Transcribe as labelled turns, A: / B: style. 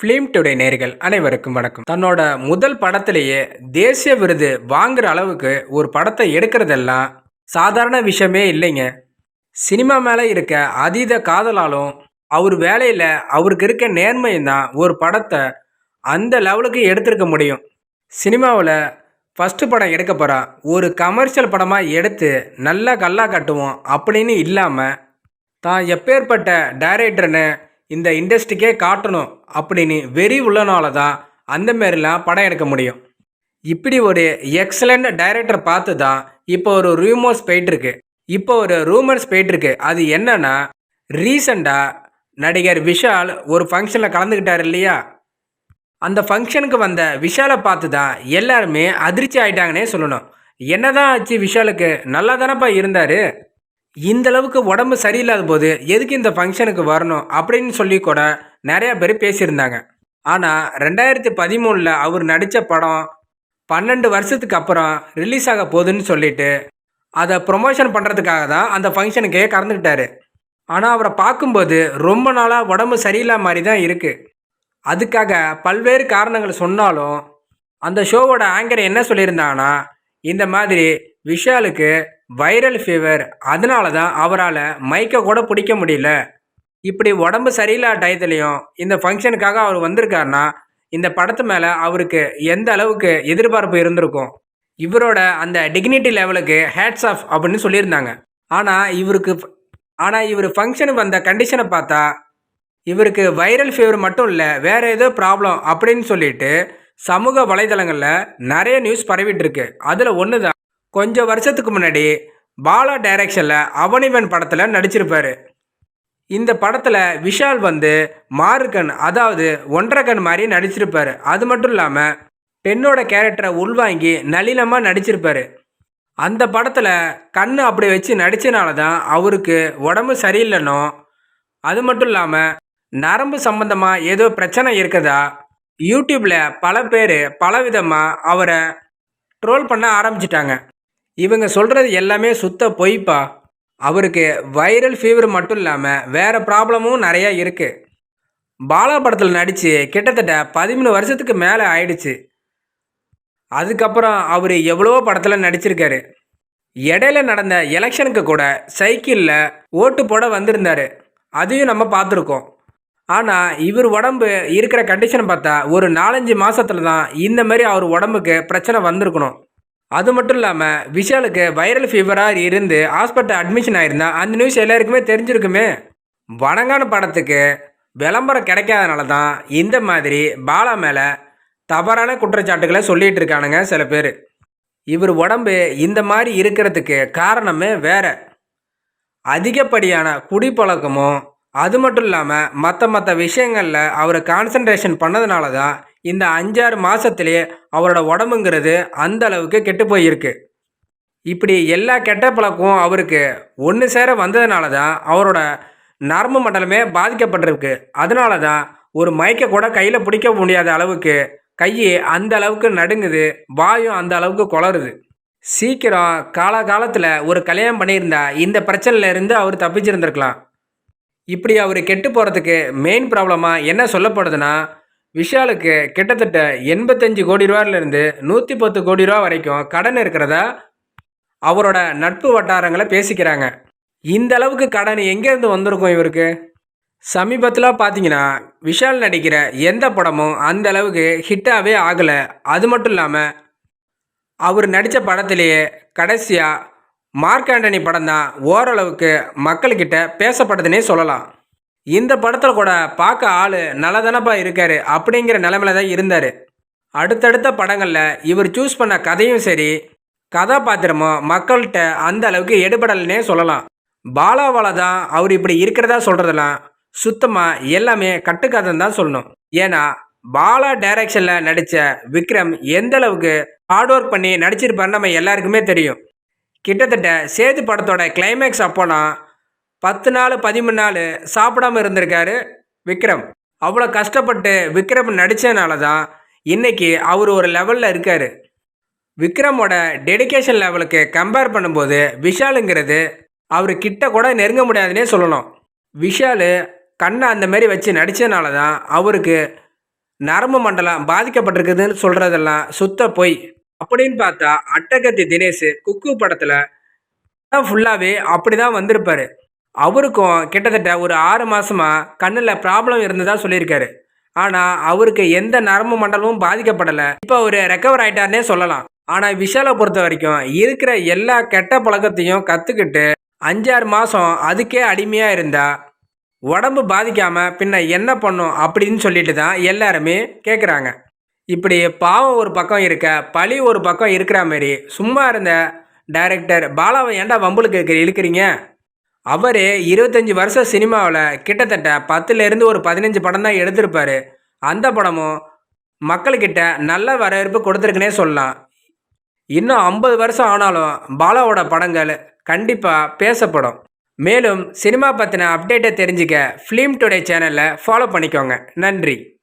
A: Film today நேர்கள் அனைவருக்கும் வணக்கம். தன்னோட முதல் படத்திலேயே தேசிய விருது வாங்குற அளவுக்கு ஒரு படத்தை எடுக்கிறதெல்லாம் சாதாரண விஷயமே இல்லைங்க. சினிமா மேலே இருக்க அதீத காதலாலும் அவர் வேலையில் அவருக்கு இருக்க நேர்மையும் தான் ஒரு படத்தை அந்த லெவலுக்கு எடுத்திருக்க முடியும். சினிமாவில் ஃபஸ்ட்டு படம் எடுக்க போகிறா ஒரு கமர்ஷியல் படமாக எடுத்து நல்லா கல்லா கட்டுவோம் அப்படின்னு இல்லாமல் தான் எப்பேற்பட்ட டைரக்டர்னு இந்த இண்டஸ்ட்ரிக்கே காட்டணும் அப்படின்னு வெறி உள்ளனால தான் அந்த மாரிலாம் படம் எடுக்க முடியும். இப்படி ஒரு எக்ஸலண்ட் டைரக்டர் பார்த்து தான் இப்போ ஒரு ரூமர்ஸ் போயிட்டுருக்கு. இப்போ ஒரு ரூமர்ஸ் போயிட்டுருக்கு. அது என்னன்னா ரீசண்டாக நடிகர் விஷால் ஒரு ஃபங்க்ஷனில் கலந்துக்கிட்டார் இல்லையா? அந்த ஃபங்க்ஷனுக்கு வந்த விஷாலை பார்த்து தான் எல்லாருமே அதிர்ச்சி ஆயிட்டாங்கன்னே சொல்லணும். என்னதான் ஆச்சு விஷாலுக்கு? நல்லா தானேப்பா இருந்தார்? இந்த அளவுக்கு உடம்பு சரியில்லாத போது எதுக்கு இந்த ஃபங்க்ஷனுக்கு வரணும் அப்படின்னு சொல்லி கூட நிறைய பேர் பேசியிருந்தாங்க. ஆனால் ரெண்டாயிரத்தி பதிமூணில் அவர் நடித்த படம் பன்னெண்டு வருஷத்துக்கு அப்புறம் ரிலீஸ் ஆக போகுதுன்னு சொல்லிட்டு அதை ப்ரொமோஷன் பண்ணுறதுக்காக தான் அந்த ஃபங்க்ஷனுக்கே கறந்துக்கிட்டாரு. ஆனால் அவரை பார்க்கும்போது ரொம்ப நாளாக உடம்பு சரியில்லாத மாதிரி தான் இருக்குது அதுக்காக பல்வேறு காரணங்கள் சொன்னாலும் அந்த ஷோவோட ஆங்கர் என்ன சொல்லியிருந்தாங்கன்னா இந்த மாதிரி விஷாலுக்கு வைரல் ஃபீவர் அதனால தான் அவரால் மைக்கை கூட பிடிக்க முடியல. இப்படி உடம்பு சரியில்லாத டயத்துலையும் இந்த ஃபங்க்ஷனுக்காக அவர் வந்திருக்காருன்னா இந்த படத்து மேலே அவருக்கு எந்த அளவுக்கு எதிர்பார்ப்பு இருந்திருக்கும்? இவரோட அந்த டிக்னிட்டி லெவலுக்கு ஹேட்ஸ் ஆஃப் அப்படின்னு சொல்லியிருந்தாங்க. ஆனால் இவருக்கு ஆனால் இவர் ஃபங்க்ஷனுக்கு வந்த கண்டிஷனை பார்த்தா இவருக்கு வைரல் ஃபீவர் மட்டும் இல்லை வேறு ஏதோ ப்ராப்ளம் அப்படின்னு சொல்லிட்டு சமூக வலைதளங்களில் நிறைய நியூஸ் பரவிட்டு இருக்கு. அதில் ஒன்று தான் கொஞ்சம் வருஷத்துக்கு முன்னாடி பாலா டைரக்ஷனில் அவனிவன் படத்தில் நடிச்சிருப்பார். இந்த படத்தில் விஷால் வந்து மாறுகன் அதாவது ஒன்றரை மாதிரி நடிச்சிருப்பார். அது மட்டும் இல்லாமல் பெண்ணோட கேரக்டரை உள்வாங்கி நளினமாக நடிச்சிருப்பார். அந்த படத்தில் கண் அப்படி வச்சு நடித்தனால தான் அவருக்கு உடம்பு சரியில்லைனோ அது மட்டும் இல்லாமல் நரம்பு சம்பந்தமாக ஏதோ பிரச்சனை இருக்குதா யூடியூப்பில் பல பேர் பலவிதமாக அவரை ட்ரோல் பண்ண ஆரம்பிச்சிட்டாங்க. இவங்க சொல்கிறது எல்லாமே சுத்த பொய்ப்பா. அவருக்கு வைரல் ஃபீவர் மட்டும் இல்லாமல் வேறு ப்ராப்ளமும் நிறையா இருக்குது பாலா படத்தில் நடித்து கிட்டத்தட்ட பதிமூணு வருஷத்துக்கு மேலே ஆயிடுச்சு. அதுக்கப்புறம் அவர் எவ்வளவோ படத்தில் நடிச்சிருக்காரு. இடையில நடந்த எலெக்ஷனுக்கு கூட சைக்கிளில் ஓட்டு போட வந்திருந்தாரு. அதையும் நம்ம பார்த்துருக்கோம். ஆனால் இவர் உடம்பு இருக்கிற கண்டிஷன் பார்த்தா ஒரு நாலஞ்சு மாதத்தில் தான் இந்த மாதிரி அவர் உடம்புக்கு பிரச்சனை வந்திருக்கணும். அது மட்டும் இல்லாமல் விஷாலுக்கு வைரல் ஃபீவராக இருந்து ஹாஸ்பிட்டல் அட்மிஷன் ஆயிருந்தா அந்த நியூஸ் எல்லாருக்குமே தெரிஞ்சிருக்குமே. வணங்கான படத்துக்கு விளம்பரம் கிடைக்காதனால தான் இந்த மாதிரி பாலா மேலே தவறான குற்றச்சாட்டுகளை சொல்லிகிட்டு இருக்கானுங்க சில பேர். இவர் உடம்பு இந்த மாதிரி இருக்கிறதுக்கு காரணமே வேற. அதிகப்படியான குடிப்பழக்கமும் அது மட்டும் இல்லாமல் மற்ற மற்ற விஷயங்களில் அவர் கான்சன்ட்ரேஷன் பண்ணதுனால தான் இந்த அஞ்சாறு மாதத்துலேயே அவரோட உடம்புங்கிறது அந்த அளவுக்கு கெட்டு போயிருக்கு. இப்படி எல்லா கெட்ட பழக்கமும் அவருக்கு ஒன்று சேர வந்ததுனால தான் அவரோட நரம்பு மண்டலமே பாதிக்கப்பட்டிருக்கு. அதனால தான் ஒரு மயக்க கூட கையில் பிடிக்க முடியாத அளவுக்கு கை அந்த அளவுக்கு நடுங்குது வாயும் அந்த அளவுக்கு குளருது. சீக்கிரம் காலகாலத்தில் ஒரு கல்யாணம் பண்ணியிருந்தா இந்த பிரச்சனையிலேருந்து அவர் தப்பிச்சிருந்திருக்கலாம். இப்படி அவர் கெட்டு போகிறதுக்கு மெயின் ப்ராப்ளமாக என்ன சொல்லப்படுதுன்னா விஷாலுக்கு கிட்டத்தட்ட எண்பத்தஞ்சு கோடி ரூபாயிலிருந்து நூற்றி பத்து கோடி ரூபா வரைக்கும் கடன் இருக்கிறதா? அவரோட நட்பு வட்டாரங்களை பேசிக்கிறாங்க. இந்த அளவுக்கு கடன் எங்கேருந்து வந்திருக்கும் இவருக்கு? சமீபத்தில் பார்த்தீங்கன்னா விஷால் நடிக்கிற எந்த படமும் அந்த அளவுக்கு ஹிட்டாகவே ஆகலை. அது மட்டும் இல்லாமல் அவர் நடித்த படத்திலேயே கடைசியாக மார்க் ஆண்டனி படம் தான் ஓரளவுக்கு மக்கள்கிட்ட பேசப்பட்டதுன்னே சொல்லலாம். இந்த படத்தில் கூட பார்க்க ஆள் நல்லதானப்பா இருக்காரு அப்படிங்கிற நிலமையில தான் இருந்தார். அடுத்தடுத்த படங்களில் இவர் சூஸ் பண்ண கதையும் சரி கதாபாத்திரமும் மக்கள்கிட்ட அந்த அளவுக்கு எடுபடலைன்னே சொல்லலாம். பாலாவால தான் அவர் இப்படி இருக்கிறதா சொல்கிறதெல்லாம் சுத்தமாக எல்லாமே கட்டுக்கதைன்னு தான் சொல்லணும். ஏன்னா பாலா டைரக்ஷனில் நடித்த விக்ரம் எந்த அளவுக்கு ஹார்ட் ஒர்க் பண்ணி நடிச்சிருப்பாருன்னு நம்ம எல்லாருக்குமே தெரியும். கிட்டத்தட்ட சேது படத்தோட கிளைமேக்ஸ் அப்போலாம் பத்து நாள் பதிமூணு நாள் சாப்பிடாம இருந்திருக்காரு விக்ரம். அவ்வளோ கஷ்டப்பட்டு விக்ரம் நடித்தனால தான் இன்னைக்கு அவர் ஒரு லெவலில் இருக்கார். விக்ரமோட டெடிகேஷன் லெவலுக்கு கம்பேர் பண்ணும்போது விஷாலுங்கிறது அவர் கிட்ட கூட நெருங்க முடியாதுன்னே சொல்லணும். விஷாலு கண்ணை அந்தமாரி வச்சு நடித்தனால தான் அவருக்கு நரம்பு மண்டலம் பாதிக்கப்பட்டிருக்குதுன்னு சொல்கிறதெல்லாம் சுத்த பொய். அப்படின்னு பார்த்தா அட்டகத்தி தினேஷ் குக்கு படத்தில் ஃபுல்லாகவே அப்படி அப்படிதான் வந்திருப்பார். அவருக்கும் கிட்டத்தட்ட ஒரு ஆறு மாதமாக கண்ணில் ப்ராப்ளம் இருந்ததாக சொல்லியிருக்காரு. ஆனால் அவருக்கு எந்த நரம்பு மண்டலமும் பாதிக்கப்படலை. இப்போ அவர் ரெக்கவர் ஆயிட்டாருன்னே சொல்லலாம். ஆனால் விஷாலை பொறுத்த வரைக்கும் இருக்கிற எல்லா கெட்ட பழக்கத்தையும் கற்றுக்கிட்டு அஞ்சாறு மாதம் அதுக்கே அடிமையாக இருந்தால் உடம்பு பாதிக்காமல் பின்ன என்ன பண்ணும் அப்படின்னு சொல்லிட்டு தான் எல்லாருமே கேட்குறாங்க இப்படி பாவம் ஒரு பக்கம் இருக்க பழி ஒரு பக்கம் இருக்கிற மாதிரி சும்மா இருந்த டைரக்டர் பாலாவை ஏன்டா வம்புளுக்கு இழுக்கிறீங்க? அவர் இருபத்தஞ்சி வருஷம் சினிமாவில் கிட்டத்தட்ட பத்துலேருந்து ஒரு பதினஞ்சு படம் தான் எடுத்திருப்பார். அந்த படமும் மக்கள்கிட்ட நல்ல வரவேற்பு கொடுத்துருக்குனே சொல்லலாம். இன்னும் ஐம்பது வருஷம் ஆனாலும் பாலாவோட படங்கள் கண்டிப்பாக பேசப்படும். மேலும் சினிமா பற்றின அப்டேட்டை தெரிஞ்சுக்க ஃபிலிம் டுடே சேனலை ஃபாலோ பண்ணிக்கோங்க. நன்றி.